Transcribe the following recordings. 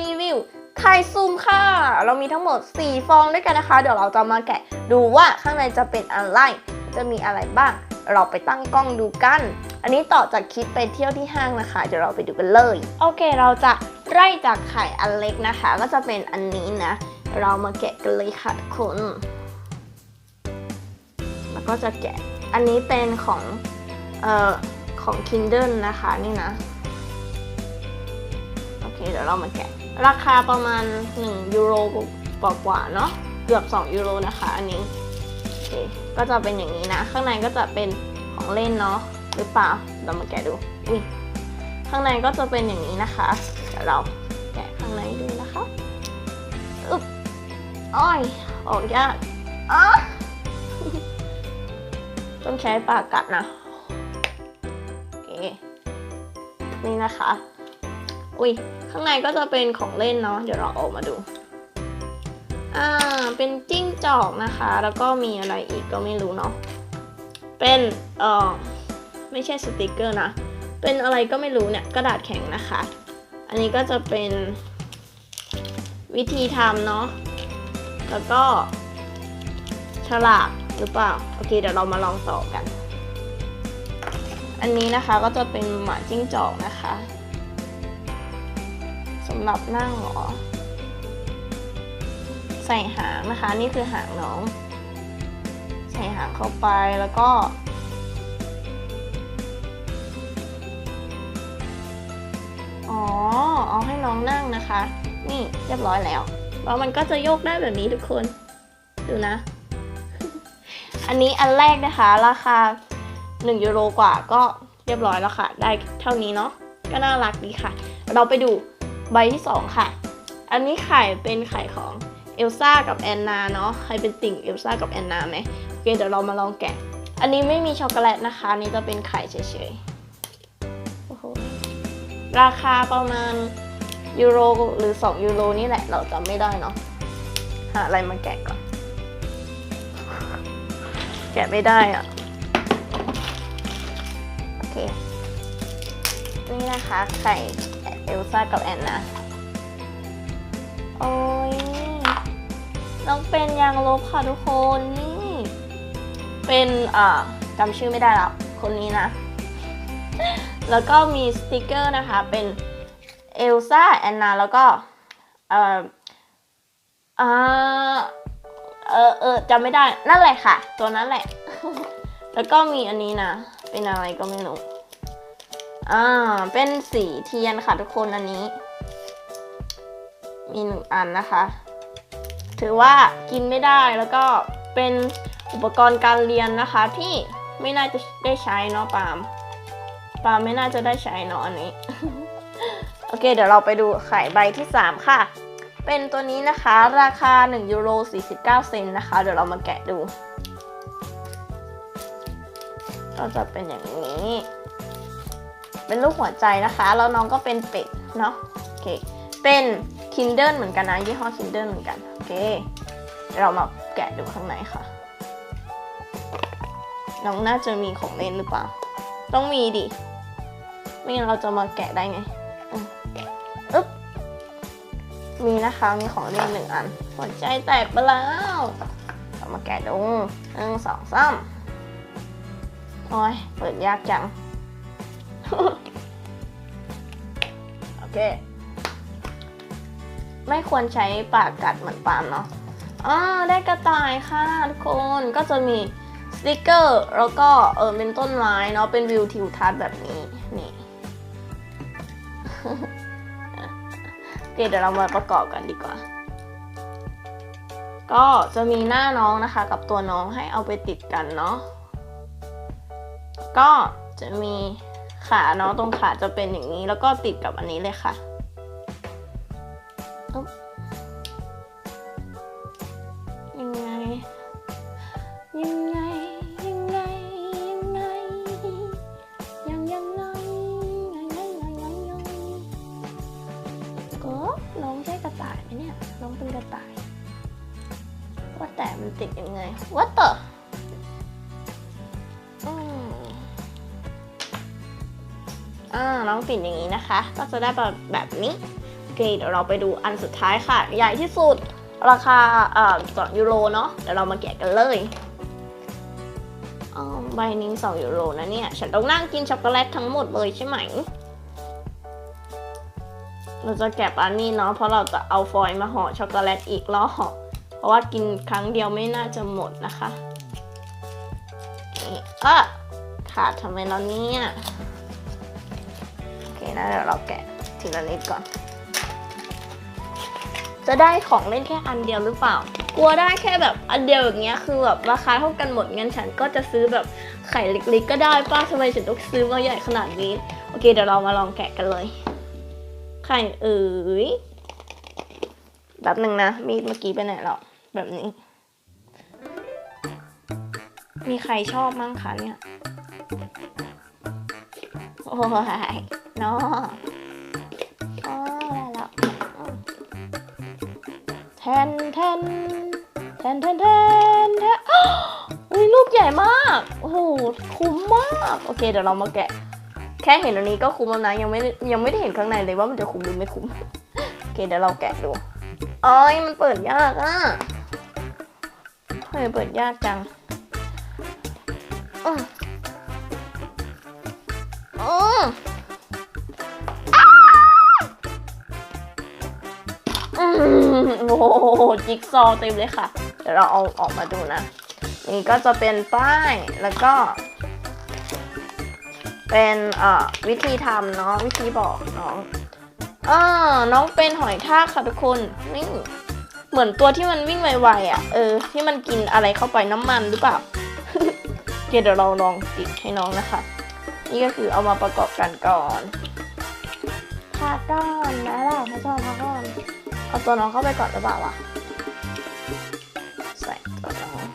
รีวิวไข่ซุ่มค่ะ เรามีทั้งหมด 4 ฟองด้วยกันนะคะ เดี๋ยวเราจะมาแกะดูว่าข้างในจะเป็นอะไร จะมีอะไรบ้าง เราไปตั้งกล้องดูกัน อันนี้ต่อจากคลิปไปเที่ยวที่ห้างนะคะ เดี๋ยวเราไปดูกันเลย โอเค เราจะไล่จากไข่อันเล็กนะคะ ก็จะเป็นอันนี้นะ เรามาแกะกันเลยค่ะทุกคน แล้วก็จะแกะ อันนี้เป็นของ เอ่อ ของ Kindle นะคะนี่นะ โอเค เดี๋ยวเรามาแกะ ราคาประมาณ 1 ยูโรกว่าๆเนาะเกือบ 2 ยูโรนะคะอันนี้ก็จะเป็นอย่างนี้นะ ข้างในก็จะเป็นของเล่นเนาะหรือเปล่าเรามาแกะดูอุ้ยข้างในก็จะเป็นอย่างนี้นะคะเดี๋ยวเราแกะข้างในดูนะคะอึ๊บอ้อยออกยากอ๋อต้องใช้ปากกัดนะโอเคนี่นะคะ อุ้ย ข้างในก็จะเป็นของเล่นเนาะเดี๋ยวเราออกมาดู อ่า เป็นจิ้งจอกนะคะ แล้วก็มีอะไรอีกก็ไม่รู้เนาะเป็นเอ่อไม่ใช่สติกเกอร์นะ เป็นอะไรก็ไม่รู้เนี่ยกระดาษแข็งนะคะ อันนี้ก็จะเป็นวิธีทำเนาะแล้วก็ฉลากหรือเปล่าโอเคเดี๋ยวเรามาลองต่อกัน อันนี้นะคะก็จะเป็นหมาจิ้งจอกนะคะ สำหรับนั่งเหรอ ใส่หางนะคะ นี่คือหางน้อง ใส่หางเข้าไปแล้วก็อ๋อเอาให้น้องนั่งนะคะ นี่เรียบร้อยแล้ว แล้วมันก็จะโยกได้แบบนี้ทุกคน ดูนะ อันนี้อันแรกนะคะ ราคา 1 ยูโรกว่าก็เรียบร้อยแล้วค่ะ ได้เท่านี้เนาะ ก็น่ารักดีค่ะ เราไปดู ใบที่ 2 ค่ะ อันนี้ไข่เป็นไข่ของเอลซ่ากับแอนนาเนาะใครเป็นติ่งเอลซ่ากับแอนนาไหมโอเคเดี๋ยวเรามาลองแกะ อันนี้ไม่มีช็อกโกแลตนะคะนนี่จะเป็นไข่เฉยๆโอ้โหราคาประมาณยูโรหรือ 2 ยูโรนี่แหละเราจำไม่ได้เนาะหาอะไรมาแกะก่อน แกะไม่ได้อะโอเค นี่นะคะไข่เอลซ่ากับแอนนาโอ้ยน้องเป็นยางลบค่ะทุกคนนี่ เป็นอ่าจำชื่อไม่ได้แล้วคนนี้นะ แล้วก็มีสติกเกอร์นะคะเป็นเอลซ่าแอนนาแล้วก็เอ่ออ่าเออเออจำไม่ได้นั่นแหละค่ะ ตัวนั้นแหละ แล้วก็มีอันนี้นะ เป็นอะไรก็ไม่รู้ อ่า เป็นสีเทียนค่ะทุกคนอันนี้ มีหนึ่งอันนะคะ ถือว่ากินไม่ได้แล้วก็เป็นอุปกรณ์การเรียนนะคะที่ไม่น่าจะได้ใช้เนาะปาล์มปาล์มไม่น่าจะได้ใช้เนาะอันนี้ โอเค เดี๋ยวเราไปดูไข่ใบที่ 3 ค่ะ เป็นตัวนี้นะคะราคา 1 ยูโร 49 เซนนะคะ เดี๋ยวเรามาแกะดู ก็จะเป็นอย่างนี้ เป็นรูปหัวใจนะคะ แล้วน้องก็เป็นเป็ดเนาะโอเค เป็น Kindle เหมือนกันนะยี่ห้อ Kindle เหมือนกันโอเคเรามาแกะดูข้างในค่ะ น้องน่าจะมีของเล่นหรือเปล่า ต้องมีดิ ไม่งั้นเราจะมาแกะได้ไงอือึ๊บ มีนะคะ มีของเล่นหนึ่งอัน หัวใจแตกไปแล้ว เรามาแกะดูหนึ่งสองสามโอ้ย เปิดยากจัง โอเค ไม่ควรใช้ปากกัดเหมือนปาล์มเนาะอ่าได้กระต่ายค่ะทุกคนก็จะมีสติกเกอร์ แล้วก็เออเป็นต้นไม้เนาะเป็นวิวทิวทัศน์แบบนี้นี่โอเคเดี๋ยวเรามาประกอบกันดีกว่า ก็จะมีหน้าน้องนะคะ กับตัวน้องให้เอาไปติดกันเนาะก็จะมี ขาเนาะตรงขาจะเป็นอย่างนี้แล้วก็ติดกับอันนี้เลยค่ะยังไง ยังไง ยังไง ยังไง ยังยังไงยังไงยังไงยังก็น้องใช่กระต่ายไหมเนี่ย น้องเป็นกระต่าย ว่าแต่มันติดยังไง What the อื อ่าน้องติดอย่างนี้นะคะ ก็จะได้แบบแบบนี้เคเดี๋ยวเราไปดูอันสุดท้ายค่ะ ใหญ่ที่สุดราคาเอ่อสองยูโรเนาะเดี๋ยวเรามาแกะกันเลยออใบนี้สองยูโรนะเนี่ย ฉันต้องนั่งกินช็อกโกแลตทั้งหมดเลยใช่ไหม เราจะแกะอันนี้เนาะเพราะเราจะเอาฟอยล์มาห่อช็อกโกแลตอีกรอบเพราะว่ากินครั้งเดียวไม่น่าจะหมดนะคะอะขาดทำไมเราเนี่ย นะเดี๋ยวเราแกะทีละนิดก่อน จะได้ของเล่นแค่อันเดียวหรือเปล่า กลัวได้แค่แบบอันเดียวอย่างเงี้ยคือแบบราคาเท่ากันหมดงั้นฉันก็จะซื้อแบบไข่เล็กๆก็ได้ป้าทำไมฉันต้องซื้อมาใหญ่ขนาดนี้ โอเคเดี๋ยวเรามาลองแกะกันเลย ไข่เอ๋ยแบบหนึ่งนะมีดเมื่อกี้ไปไหนหรอแบบนี้ มีใครชอบมั่งคะเนี่ย โอ้ย เนาะอ๋อได้แล้วแทนแทนแทนแทนแทนแทนอ้าวอุ้ยลูกใหญ่มาก โอ้โห คุ้มมาก โอเค เดี๋ยวเรามาแกะ แค่เห็นอันนี้ก็คุ้มแล้วนะ ยังไม่ยังไม่ได้เห็นข้างในเลยว่ามันจะคุ้มหรือไม่คุ้ม โอเค เดี๋ยวเราแกะดูอ๋อยมันเปิดยากอะทำไมเปิดยากจังอืออือ โอ้โหจิ๊กซอว์เต็มเลยค่ะ เดี๋ยวเราเอาออกมาดูนะ นี่ก็จะเป็นป้ายแล้วก็ เป็นเอ่อวิธีทำเนาะวิธีบอกน้องอ่าน้องเป็นหอยทากค่ะทุกคนนี่เหมือนตัวที่มันวิ่งไวๆอะ เออ ที่มันกินอะไรเข้าไปน้ำมันหรือเปล่าเดี๋ยวเราลองติดให้น้องนะคะ นี่ก็คือเอามาประกอบกันก่อนพาก้อนนะล่ะพระเจ้าพาก้อน เอาตัวน้องเข้าไปก่อนหรือเปล่าวะใส่ตัวน้อง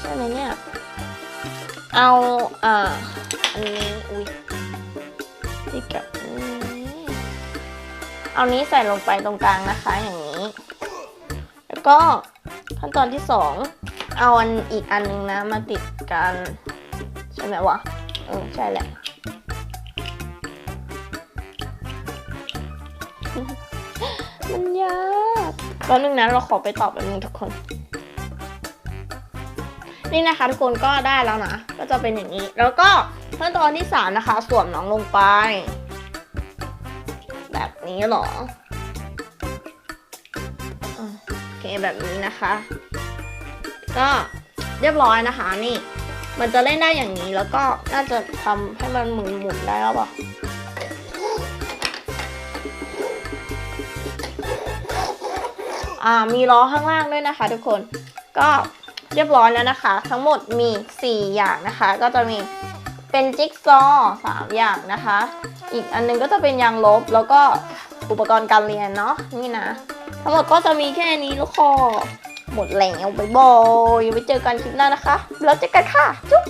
ใช่ไหมเนี่ย เอาอ่าอันนี้อุ้ยที่กับอันนี้เอานี้ใส่ลงไปตรงกลางนะคะอย่างนี้ แล้วก็ขั้นตอนที่สองเอาอันอีกอันนึงนะมาติดกัน ใช่ไหมวะเออใช่แหละ มันยากแป๊บนึงนะเราขอไปตอบแป๊บนึงทุกคน นี่นะคะทุกคนก็ได้แล้วนะ ก็จะเป็นอย่างนี้ แล้วก็ขั้นตอนที่สามนะคะ สวมน้องลงไป แบบนี้หรอโอเคแบบนี้นะคะ ก็เรียบร้อยนะคะนี่ มันจะเล่นได้อย่างนี้แล้วก็น่าจะทำให้มันหมุนหมุนได้แล้วเปล่ มีล้อข้างล่างด้วยนะคะ ทุกคนก็เรียบร้อยแล้วนะคะ ทั้งหมดมี 4 อย่างนะคะ ก็จะมีเป็นจิ๊กซอว์สามอย่างนะคะ อีกอันนึงก็จะเป็นยางลบแล้วก็อุปกรณ์การเรียนเนาะนี่นะ ทั้งหมดก็จะมีแค่นี้ล้วก็หมดแล้วบ๊ายบายไว้เจอกันคลิปหน้านะคะ แล้วเจอกันค่ะ จุ๊บ